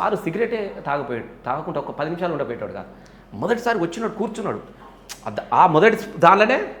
Sir సిగరెటే తాగిపోయాడు తాగకుండా ఒక పది నిమిషాలు ఉండబెట్టాడు కాదు. మొదటిసారి వచ్చినాడు కూర్చున్నాడు. ఆ మొదటి దానిలోనే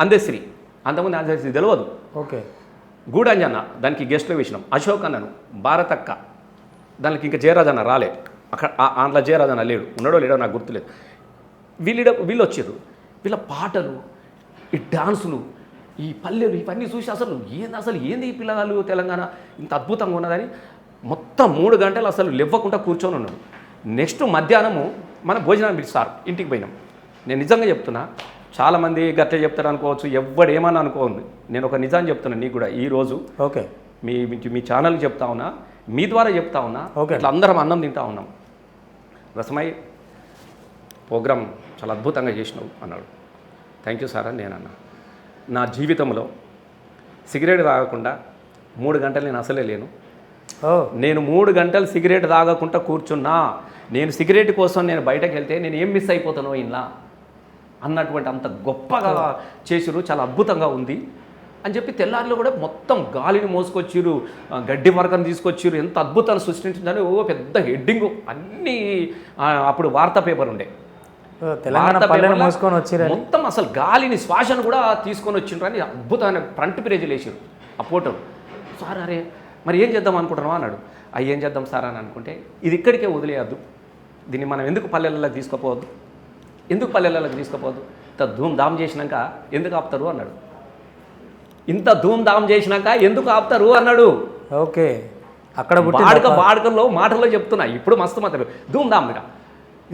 అందశ్రీ. అంతకుముందు అందశ్రీ తెలియదు ఓకే. గూడంజన్న దానికి గెస్ట్లో వేసినాం అశోక్ అన్నను భారతక్క. దానికి ఇంకా జయరాజ్ అన్న రాలే. అక్కడ ఆ- అందులో జయరాజ్ అన్న లేడు. ఉన్నాడో లేడో నాకు గుర్తులేదు. వీళ్ళ వీళ్ళు వచ్చారు వీళ్ళ పాటలు ఈ డాన్సులు ఈ పల్లెలు ఇవన్నీ చూసి అసలు ఏంది అసలు ఏంది ఈ పిల్లగాళ్ళు తెలంగాణ? ఇంత అద్భుతంగా ఉన్నదని మొత్తం మూడు గంటలు అసలు లేవ్వకుండా కూర్చొని ఉన్నాడు. నెక్స్ట్ మధ్యాహ్నము మన భోజనం పిలుస్తారు. ఇంటికి పోయినాం. నేను నిజంగా చెప్తున్నా చాలామంది గట్ల చెప్తారు అనుకోవచ్చు ఎవడు ఏమని అనుకోండి నేను ఒక నిజాన్ని చెప్తున్నా నీకు కూడా. ఈరోజు ఓకే. మీ మీ- ఛానల్ చెప్తా ఉన్నా మీ ద్వారా చెప్తా ఉన్నా Okay. ఇట్లా అందరం అన్నం తింటా ఉన్నాం. రసమై ప్రోగ్రామ్ చాలా అద్భుతంగా చేసినావు అన్నాడు. థ్యాంక్ యూ సార్ అని నేను అన్నా. నా జీవితంలో సిగరెట్ తాగకుండా మూడు గంటలు నేను అసలే లేను. నేను మూడు గంటలు సిగరెట్ తాగకుండా కూర్చున్నా నేను సిగరెట్ కోసం నేను బయటకు వెళ్తే నేను ఏం మిస్ అయిపోతానో ఇలా అన్నటువంటి అంత గొప్పగా చేసిరు చాలా అద్భుతంగా ఉంది. అని చెప్పి తెల్లారిలో కూడా మొత్తం గాలిని మోసుకొచ్చిరు గడ్డి వర్గం తీసుకొచ్చిరు ఎంత అద్భుతాన్ని సృష్టించిందని ఓ పెద్ద హెడ్డింగ్ అన్నీ అప్పుడు వార్తా పేపర్ ఉండే. మోసుకొని వచ్చిరని మొత్తం అసలు గాలిని శ్వాసను కూడా తీసుకొని వచ్చిండ్రు అని అద్భుతమైన ఫ్రంట్ పేజీలు వేసారు ఆ ఫోటోలు. సార్ అరే మరి ఏం చేద్దాం అనుకుంటున్నావా అన్నాడు. అయ్యి ఏం చేద్దాం సార్ అని అనుకుంటే ఇది ఇక్కడికే వదిలేయద్దు. దీన్ని మనం ఎందుకు పల్లెలలోకి తీసుకుపోవద్దు? ఎందుకు పల్లెలలోకి తీసుకుపోవద్దు? ఇంత ధూమ్ ధామ్ చేసినాక ఎందుకు ఆపుతారు అన్నాడు. ఇంత ధూమ్ ధామ్ చేసినాక ఎందుకు ఆపుతారు అన్నాడు. ఓకే. అక్కడ బాడక బాడకల్లో మాటల్లో చెప్తున్నా. ఇప్పుడు మస్తు మాత్రం ధూమ్ ధామ్గా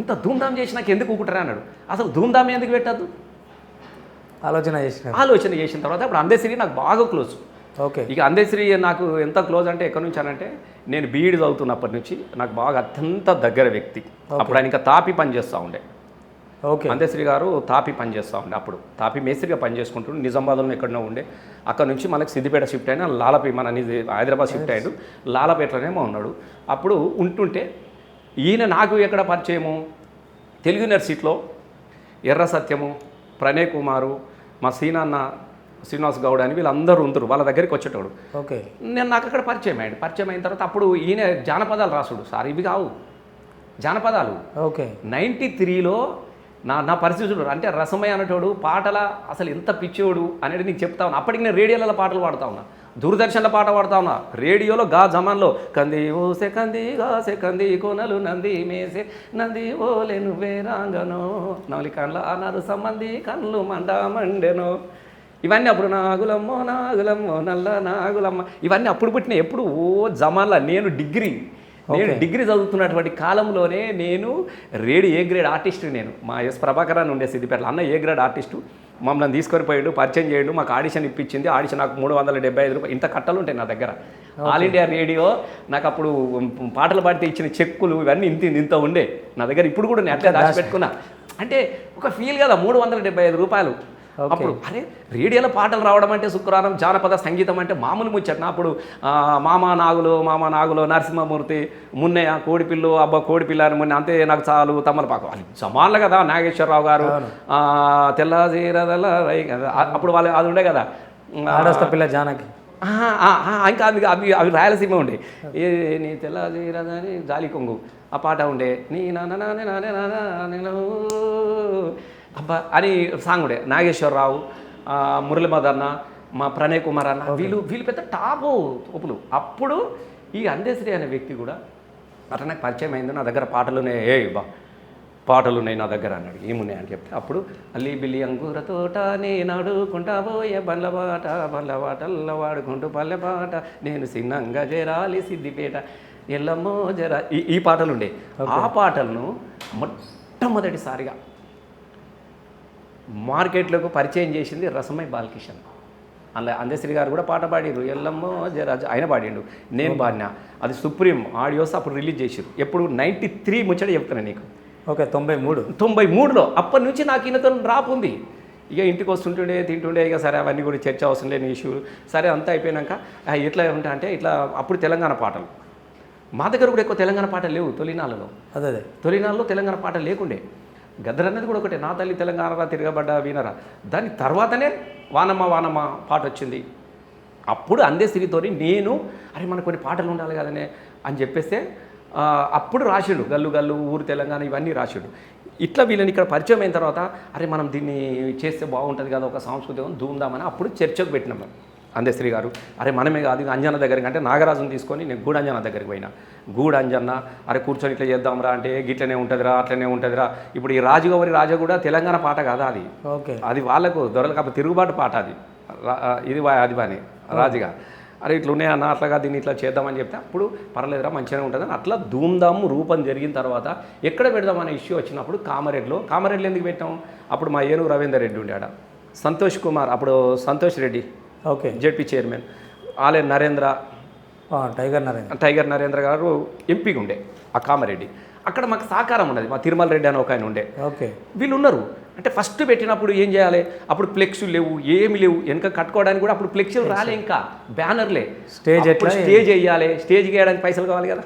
ఇంత ధూమ్ ధామ్ చేసినాక ఎందుకు ఊకుంటారా అన్నాడు. అసలు ధూమ్ ధామ్ ఎందుకు పెట్టద్దు? ఆలోచన చేసిన ఆలోచన చేసిన తర్వాత ఇప్పుడు అందశ్రీ నాకు బాగా క్లోజ్ ఓకే. ఇక అందశ్రీ నాకు ఎంత క్లోజ్ అంటే ఎక్కడి నుంచి అనంటే నేను బీఈడి చదువుతున్నప్పటి నుంచి నాకు బాగా అత్యంత దగ్గర వ్యక్తి. అప్పుడు ఆయన ఇంకా తాపి పని చేస్తూ ఉండే. ఓకే. అందశ్రీ గారు తాపి పని చేస్తూ ఉండే అప్పుడు. తాపి మేస్త్రిగా పని చేసుకుంటుండే నిజామాబాద్లో ఎక్కడో ఉండే. అక్కడ నుంచి మనకి సిద్దిపేట షిఫ్ట్ అయినా లాలపి మన నిజ- హైదరాబాద్ షిఫ్ట్ అయ్యాడు. లాలపేటలోనేమో ఉన్నాడు. అప్పుడు ఉంటుంటే ఈయన నాకు ఎక్కడ పరిచయము? తెలుగు యూనివర్సిటీలో ఎర్ర సత్యము ప్రణయ్ కుమారు మా సీనాన్న శ్రీనివాస్ గౌడ్ అని వీళ్ళందరూ ఉందరు వాళ్ళ దగ్గరికి వచ్చేటోడు. ఓకే. నేను నాకు అక్కడ పరిచయం అయ్యాడు. పరిచయం అయిన తర్వాత అప్పుడు ఈయన జానపదాలు రాసుడు. సార్ ఇవి కావు. జానపదాలు. ఓకే. నైంటీ త్రీలో నా నా పరిస్థితులు అంటే రసమయ్య అనేటోడు పాటల అసలు ఎంత పిచ్చోడు అనేది నీకు చెప్తా ఉన్నా. అప్పటికి నేను రేడియోలలో పాటలు పాడుతా ఉన్నా. దూరదర్శన్లో పాట పాడుతా ఉన్నా. రేడియోలో గా జమాన్లో కంది ఓసే కంది గాసే కంది కొనలు నంది మేసే నంది ఓలే నువ్వే రాంగనో. నవలి కండ్ల అన్నారు సంబంధి కళ్ళు మండ మండెనో. ఇవన్నీ అప్పుడు నాగులమ్మో నాగులమ్మో నల్ల నాగులమ్మ. ఇవన్నీ అప్పుడు పుట్టిన ఎప్పుడు? ఓ జమాన్లా నేను డిగ్రీ. నేను డిగ్రీ చదువుతున్నటువంటి కాలంలోనే నేను రేడి ఏ గ్రేడ్ ఆర్టిస్ట్ నేను. మా ఎస్ ప్రభాకర్ అని ఉండే సిద్దిపేటలో అన్న ఏ గ్రేడ్ ఆర్టిస్టు? మమ్మల్ని తీసుకొని పోయాడు పరిచయం చేయడు మాకు ఆడిషన్ ఇప్పించింది. ఆడిషన్ నాకు మూడు వందల డెబ్బై ఐదు రూపాయలు. ఇంత కట్టలు ఉంటాయి నా దగ్గర. ఆల్ ఇండియా రేడియో నాకు అప్పుడు పాటలు పాడితే ఇచ్చిన చెక్కులు ఇవన్నీ ఇంత ఇంత ఉండే. నా దగ్గర ఇప్పుడు కూడా నేను అట్లే దాచిపెట్టుకున్నా. అంటే ఒక ఫీల్ కదా మూడు వందల డెబ్బై ఐదు రూపాయలు. అప్పుడు అరే రేడియోలో పాటలు రావడం అంటే శుక్రవారం జానపద సంగీతం అంటే మామూలు ముచ్చట అప్పుడు మామ నాగులు మామ నాగులు నరసింహమూర్తి మున్నయ్య కోడిపిల్లు అబ్బా కోడిపిల్ల అని మొన్న అంతే నాకు చాలు తమ్మలపాకు అది జమాన్లు కదా నాగేశ్వరరావు గారు తెల్ల ఆ, అప్పుడు వాళ్ళు అది ఉండే కదా ఆడస్త పిల్ల జానకి ఇంకా అవి అవి అవి రాయలసీమ ఉండే ఏ నీ తెల్లజీరదని జాలి కొంగు ఆ పాట ఉండే నీ నాన్న నాన్న నాన్న నాన్న నేను అబ్బా అని సాంగ్ ఉండే నాగేశ్వరరావు ఆ, మురళి మదన్న మా ప్రణయ్ కుమార్ అన్న వీళ్ళు వీళ్ళు పెద్ద టాపు తోపులు. అప్పుడు ఈ అందేశ్రీ అనే వ్యక్తి కూడా అట్లా నాకు పరిచయం అయింది నా దగ్గర పాటలునే ఏ బా పాటలు ఉన్నాయి నా దగ్గర అన్నాడు. ఏమున్నాయి అని చెప్తే అప్పుడు అల్లి బిల్లి అంగూర తోట నేను అడుకుంటా పోయే బండ్ల బాట బండ్ల బాటల్లో వాడుకుంటూ పల్లె పాట. నేను సిన్నంగా జరాలి సిద్దిపేట ఎల్లమ్మో జర ఈ ఈ పాటలు ఉండే ఆ పాటలను మొట్టమొదటిసారిగా మార్కెట్లోకి పరిచయం చేసింది రసమై బాలకిషన్. అలా అందశ్రీ గారు కూడా పాట పాడిరు ఎల్లమ్మో జరాజు ఆయన పాడిండు. నేను పాడినా. అది సుప్రీం ఆడియోస్ అప్పుడు రిలీజ్ చేసిరు ఎప్పుడు నైంటీ త్రీ ముచ్చట చెప్తున్నా నీకు. ఓకే తొంభై మూడు. తొంభై మూడులో. అప్పటి నుంచి నాకు ఈయనతో రాపు ఉంది. ఇక ఇంటికి వస్తుంటుండే తింటుండే ఇక సరే అవన్నీ కూడా చర్చ అవసరం లేని ఇష్యూ సరే అంతా అయిపోయినాక ఎట్లా ఉంటా అంటే ఇట్లా అప్పుడు తెలంగాణ పాటలు. మా దగ్గర కూడా ఎక్కువ తెలంగాణ పాటలు లేవు తొలినాళ్ళలో. అదే అదే. తొలినాళ్ళలో తెలంగాణ పాట లేకుండే. గద్దర్ అనేది కూడా ఒకటే. నా తల్లి తెలంగాణరా తిరగబడ్డ వీనరా దాని తర్వాతనే వానమ్మ వానమ్మ పాట వచ్చింది. అప్పుడు అందే సిరితోని నేను అరే మనకు కొన్ని పాటలు ఉండాలి కదనే అని చెప్పేస్తే అప్పుడు రాసిడు. గల్లు గల్లు ఊరు తెలంగాణ ఇవన్నీ రాసిడు. ఇట్లా వీళ్ళని ఇక్కడ పరిచయం అయిన తర్వాత అరే మనం దీన్ని చేస్తే బాగుంటుంది కదా ఒక సాంస్కృతికం దూందామని అప్పుడు చర్చకు పెట్టినాం మేము. అందశ్రీ గారు అరే మనమే కాదు ఇది అంజన దగ్గరికి. అంటే నాగరాజుని తీసుకొని నేను గూడంజన దగ్గరికి పోయినా. గూడంజన్న అరే కూర్చొని ఇట్లా చేద్దాంరా అంటే గిట్లనే ఉంటుందిరా అట్లనే ఉంటుందిరా. ఇప్పుడు ఈ రాజుగౌరి రాజా కూడా తెలంగాణ పాట కాదా అది? ఓకే. అది వాళ్ళకు దొరలు కాకపోతే తిరుగుబాటు పాట అది. ఇది వా- అది బాని రాజుగా. అరే ఇట్లా ఉన్నాయి అన్న అట్లాగా దీన్ని ఇట్లా చేద్దామని చెప్తే అప్పుడు పర్లేదురా మంచిగానే ఉంటుందని అట్లా ధూమ్ధామ్ రూపం జరిగిన తర్వాత ఎక్కడ పెడదాం అనే ఇష్యూ వచ్చినప్పుడు కామారెడ్డిలో కామారెడ్డిలో ఎందుకు పెట్టాం? అప్పుడు మా ఏనుగు రవీందర్ రెడ్డి ఉండే ఆడ సంతోష్ కుమార్ అప్పుడు Santosh Reddy. Okay. ZP chairman ఆలే నరేంద్ర టైగర్ నరేంద్ర. టైగర్ నరేంద్ర గారు ఎంపీగా ఉండే ఆ కామారెడ్డి. అక్కడ మాకు సహకారం ఉన్నది మా తిరుమల రెడ్డి అని ఒక ఆయన ఉండే. ఓకే. వీళ్ళు ఉన్నారు అంటే ఫస్ట్ పెట్టినప్పుడు ఏం చేయాలి? అప్పుడు ఫ్లెక్స్లు లేవు ఏమి లేవు వెనక కట్టుకోవడానికి కూడా అప్పుడు ఫ్లెక్స్లు రాలే ఇంకా. బ్యానర్లే. స్టేజ్ ఎట్లా? స్టేజ్ వేయాలి. స్టేజ్కి వేయడానికి పైసలు కావాలి కదా.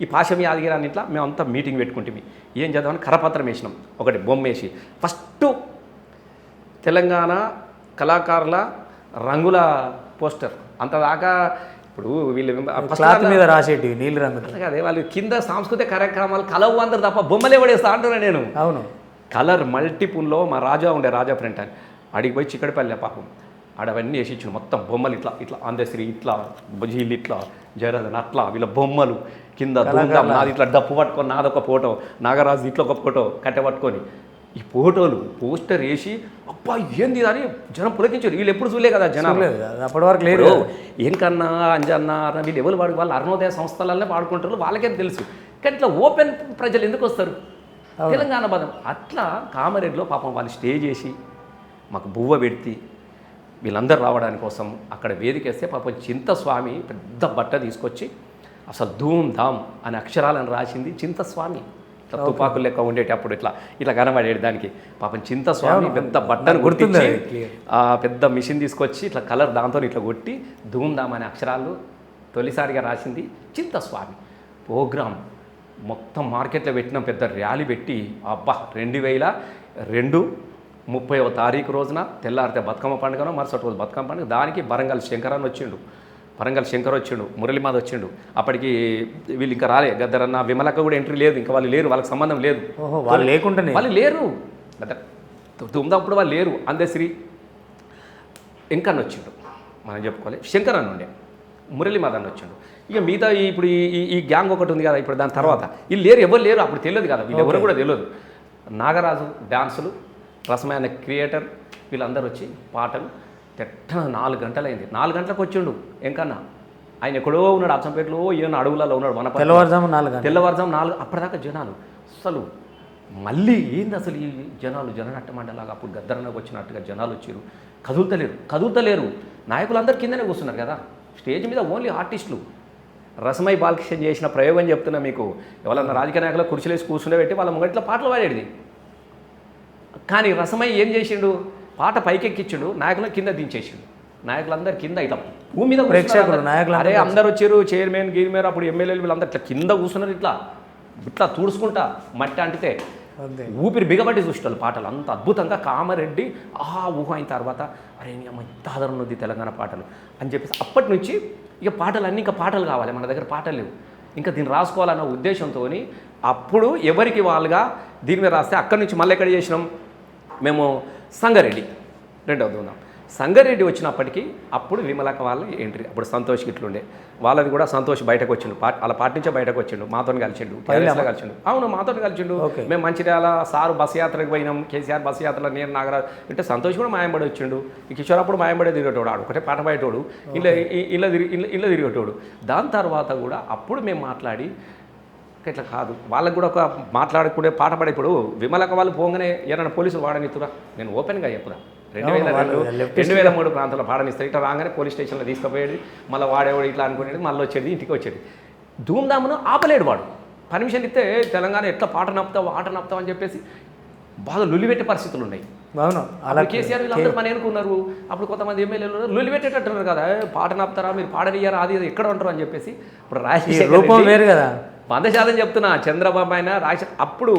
ఈ పాశం యాదగిరాన్ని ఇట్లా మేము అంతా మీటింగ్ పెట్టుకుంటే. ఏం చేద్దామని కరపత్రం వేసినాం. ఒకటి బొమ్మ వేసి. ఫస్ట్ తెలంగాణ కళాకారుల రంగుల పోస్టర్. అంతదాకా ఇప్పుడు వీళ్ళు క్లాత్ మీద రాసేటివి నీళ్ళు రంగు కాదే వాళ్ళు కింద సాంస్కృతిక కార్యక్రమాలు కలవు అందరు తప్ప బొమ్మలే పడేస్తా అంటున్నా నేను. అవును. కలర్ మల్టిపుల్లో మా రాజా ఉండే రాజా ప్రింట్ అని. అడిగి పోయి చిక్కడిపల్లి పాపం. ఆడవన్నీ వేసి ఇచ్చిన మొత్తం బొమ్మలు ఇట్లా ఇట్లా అందశ్రీ ఇట్లా బుజీలు ఇట్లా జరదన్ అట్లా వీళ్ళ బొమ్మలు. కింద నాది ఇట్లా డప్పు పట్టుకొని నాదొక ఫోటో నాగరాజు ఇట్లా ఒక ఫోటో కట్టె పట్టుకొని. ఈ ఫోటోలు పోస్టర్ వేసి అబ్బా ఏంది అని జనం పులకించారు. వీళ్ళు ఎప్పుడు చూడలే కదా అది అప్పటి వరకు లేదు ఇప్పుడు ఏం కన్నా అంజన్న అన్న వీళ్ళు ఎవరు వాడు వాళ్ళు అరుణోదయ సంస్థలనే వాడుకుంటారు వాళ్ళకే తెలుసు. కానీ ఇట్లా ఓపెన్ ప్రజలు ఎందుకు వస్తారు? తెలంగాణ పదం అట్లా కామారెడ్డిలో పాపం వాళ్ళు స్టే చేసి మాకు బువ్వ పెడితే వీళ్ళందరూ రావడానికి కోసం అక్కడ వేదికేస్తే పాపం చింతస్వామి పెద్ద బట్ట తీసుకొచ్చి అసలు ధూమ్ ధామ్ అనే అక్షరాలను రాసింది చింతస్వామి. ఇట్లా తుపాకులు లెక్క ఉండేటప్పుడు ఇట్లా ఇట్లా కనబడేది దానికి. పాపం చింతస్వామి పెద్ద బట్టను గుర్తుంది పెద్ద మిషన్ తీసుకొచ్చి ఇట్లా కలర్ దాంతో ఇట్లా కొట్టి ధూమ్ధామ్ అనే అక్షరాలు తొలిసారిగా రాసింది చింతస్వామి. ప్రోగ్రామ్ మొత్తం మార్కెట్లో పెట్టిన పెద్ద ర్యాలీ పెట్టి అబ్బా రెండు వేల రెండు ముప్పైవ తారీఖు రోజున తెల్లారితే బతుకమ్మ పండుగను మరుసటి రోజు బతుకమ్మ పండుగ దానికి బరంగల్ శంకరన్ వచ్చిండు. వరంగల్ శంకర్ వచ్చిండు మురళిమాధ వచ్చిండు. అప్పటికి వీళ్ళు ఇంకా రాలే. గద్దరన్న విమలక్క కూడా ఎంట్రీ లేదు. ఇంకా వాళ్ళు లేరు. వాళ్ళకి సంబంధం లేదు. వాళ్ళు లేకుండానే? వాళ్ళు లేరు. గద్దర్ తుమ్దప్పుడు వాళ్ళు లేరు. అందశ్రీ ఇంకన్న వచ్చిండు మనం చెప్పుకోవాలి. శంకర్ అన్న ఉండే. మురళి మాదన్న వచ్చిండు. ఇక మిగతా ఇప్పుడు ఈ ఈ- ఈ గ్యాంగ్ ఒకటి ఉంది కదా ఇప్పుడు దాని తర్వాత. వీళ్ళు లేరు ఎవరు లేరు అప్పుడు తెలియదు కదా. వీళ్ళు ఎవరు కూడా తెలియదు. నాగరాజు డాన్సులు రసమైన క్రియేటర్ వీళ్ళందరూ వచ్చి పాటలు తెట్ట నాలుగు గంటలైంది. నాలుగు గంటలకు వచ్చిండు. ఎంకన్నా ఆయన ఎక్కడో ఉన్నాడు అచ్చంపేటలో ఏమో అడవులలో ఉన్నాడు మన తెల్లవారుజాము నాలుగు తెల్లవారుజాము నాలుగు అప్పటిదాకా జనాలు. అసలు మళ్ళీ ఏంది అసలు ఈ జనాలు? జననట్ట మండలాగా అప్పుడు గద్దరనకు వచ్చినట్టుగా జనాలు వచ్చారు. కదులుతలేరు కదులుతలేరు. నాయకులందరూ కిందనే కూర్చున్నారు కదా. స్టేజ్ మీద ఓన్లీ ఆర్టిస్టులు. రసమై బాలకృష్ణ చేసిన ప్రయోగం చెప్తున్నా మీకు. ఎవరన్నా రాజకీయ నాయకులు కుర్చీలేసి కూర్చుండే పెట్టి వాళ్ళ ముంగట్లో పాటలు పాడేది కానీ రసమై ఏం చేసిండు? పాట పైకెక్కించిండు నాయకులను కింద దించేసిండు. నాయకులందరూ కింద ఇట్లా భూమి మీద ప్రేక్షకులు, అందరూ. నాయకులందరూ అరే అందరు వచ్చారు చైర్మన్ గీర్మేర్ అప్పుడు ఎమ్మెల్యేలు వీళ్ళందరూ ఇట్లా కింద కూర్చున్నారు ఇట్లా. ఇట్లా తుడుచుకుంటా మట్టి అంటితే ఊపిరి బిగబట్టి చూసేవాళ్ళు పాటలు. అంత అద్భుతంగా కామారెడ్డి ఆహా ఊహ అయిన తర్వాత అరే అమ్మ ఇంత ఆదరణ ఉంది తెలంగాణ పాటలు అని చెప్పేసి అప్పటి నుంచి ఇక పాటలు అన్నీ ఇంకా పాటలు కావాలి. మన దగ్గర పాటలు లేవు. ఇంకా దీన్ని రాసుకోవాలన్న ఉద్దేశంతో అప్పుడు ఎవరికి వాళ్ళుగా దీని మీద రాస్తే అక్కడి నుంచి మళ్ళీ ఎక్కడ చేసినాం? మేము సంగారెడ్డి. రెండవది ఉందాం సంగారెడ్డి వచ్చినప్పటికీ అప్పుడు విమలక వాళ్ళ ఎంట్రీ అప్పుడు సంతోష్ ఇట్లుండే వాళ్ళది కూడా సంతోష్ బయటకు వచ్చిండు పా- వాళ్ళ పార్టీ నుంచే బయటకు వచ్చిండు మాతో కలిసిండు కలిసిండు. అవును మాతో కలిసిండు. మేము మంచిర్యాల సారు బస్ యాత్రకు పోయినాం కేసీఆర్ బస్ యాత్రలో నేను నాగరాజు అంటే సంతోష్ కూడా మాయంబడి వచ్చిండు. ఈ కిషోర్ అప్పుడు మాయంబడి తిరిగేటోడు ఆడు ఒకటే పాట పాడేటోడు ఇలా ఇలా తిరిగి ఇలా తిరిగేటోడు. దాని తర్వాత కూడా అప్పుడు మేము మాట్లాడి ఇట్లా కాదు. వాళ్ళకు కూడా ఒక మాట్లాడుకునే పాట పాడే ఇప్పుడు విమలక వాళ్ళు పోగానే ఏమైనా పోలీసులు వాడనిస్తురా నేను ఓపెన్గా చెప్పురా. రెండు వేల రెండు రెండు వేల మూడు ప్రాంతాల్లో పాడనిస్తారు ఇట్లా రాగానే పోలీస్ స్టేషన్లో తీసుకుపోయేది. మళ్ళీ వాడేవాడు ఇట్లా అనుకునేది మళ్ళీ వచ్చేది ఇంటికి వచ్చేది. ధూమ్ధామును ఆపలేడు వాడు. పర్మిషన్ ఇస్తే తెలంగాణ ఎట్లా పాట నప్పుతావు ఆట నప్పుతావు అని చెప్పేసి బాగా లొల్లిపెట్టే పరిస్థితులు ఉన్నాయి. అవును. అలా కేసీఆర్ వీళ్ళందరూ పని అనుకున్నారు అప్పుడు కొంతమంది ఎమ్మెల్యేలు లొల్లి పెట్టేటట్టున్నారు కదా. "ఏ, పాట నాపుతారా మీరు పాడనియ్యారా? అది ఎక్కడ ఉంటారు అని చెప్పేసి ఇప్పుడు రాజశేఖర్ రూపం వేరు కదా. వంద శాతం చెప్తున్నా చంద్రబాబు ఆయన రాజ అప్పుడు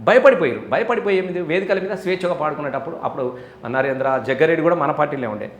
భయపడిపోయారు. భయపడిపోయి వేదికల మీద స్వేచ్ఛగా పాడుకునేటప్పుడు అప్పుడు నరేంద్ర జగ్గారెడ్డి కూడా మన పార్టీలో ఉండే.